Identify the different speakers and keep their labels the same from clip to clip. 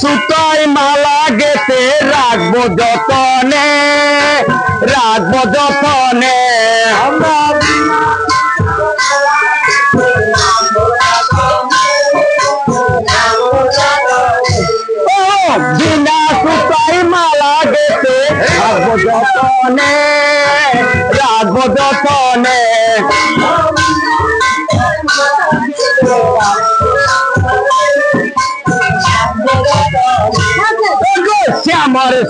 Speaker 1: সুতাই মালা গেতে রাখব যতনে রাখব যতনে। বিনা মালা গেতে রাখব যতনে রাখব যতনে।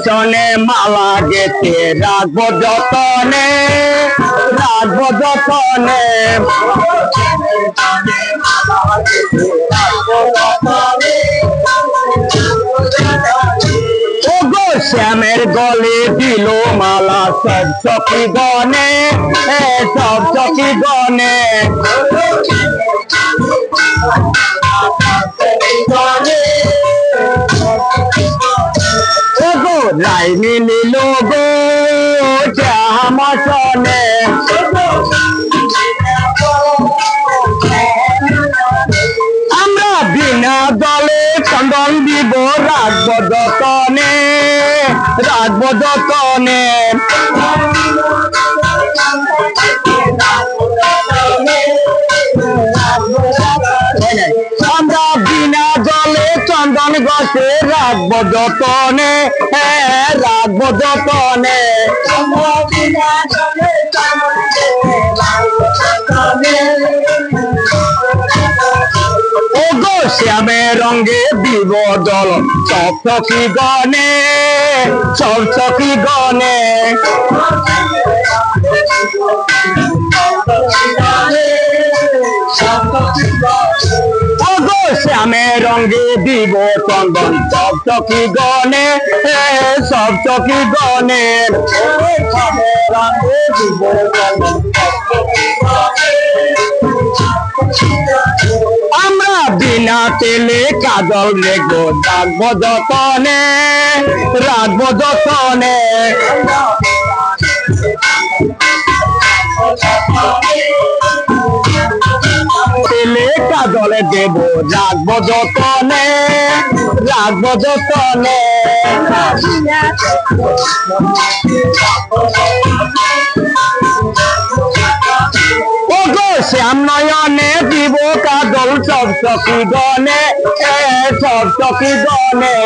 Speaker 1: সনে মালা গেতে রাখব যতনে রাখব যতনে। শ্যামের গলে দিল মালা সব চকি গনে সব চকি গনে। রাখব যতনে রাখব যতনে। আমরা বিনা জলে চন্দন গছে রাখব যতনে হ্যাঁ রাখব যতনে। ওগো শ্যামে রঙ্গে দিব দল। চকচকি গনে চকচকি গনে শ্যামে রঙ্গে দিব চন্দন। চকচকি গনে এ চকচকি গনে রঙ্গে দিব চন্দন। বিনা তেলে কাজল রেগো রাখব যতনে রাখব যতনে। তেলে কাজলে দেব, রাখব যতনে রাখব যতনে। ওগো শ্যাম নয়নে দিব কাজল সব চকি গনে এ সব চকি গনে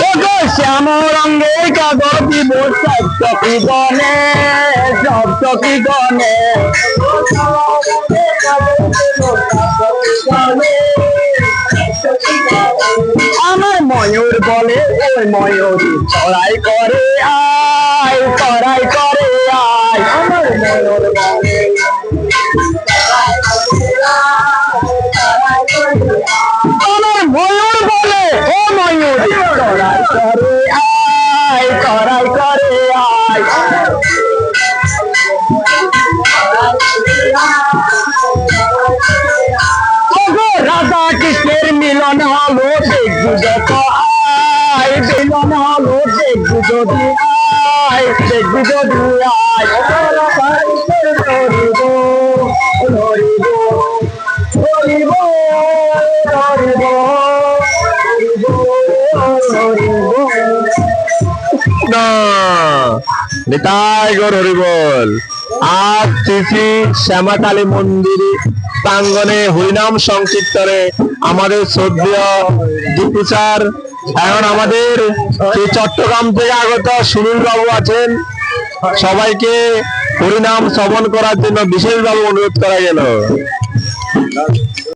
Speaker 1: ওগো শ্যাম রঙ্গে কাজল দিব সব চকি গনে সব চকি গনে ময়ূর বলে ওই ময়ূর চড়াই করে আয় চড়াই করে আয়। আমার ময়ূর আয় মিলন হলো দেখবি যদি আয়, দেখবি যদি আয়। ধরিব ধরিব ধরিব
Speaker 2: না, নিতাই গৌর হরিবল আজ শ্রী শ্যামাকালী মন্দির প্রাঙ্গনে হরিনাম সংকীর্তনে আমাদের শ্রদ্ধেয় দুপুচার এখন আমাদের চট্টগ্রাম থেকে আগত সুনীল বাবু আছেন, সবাইকে হরিনাম শ্রবণ করার জন্য বিশেষভাবে অনুরোধ করা গেল।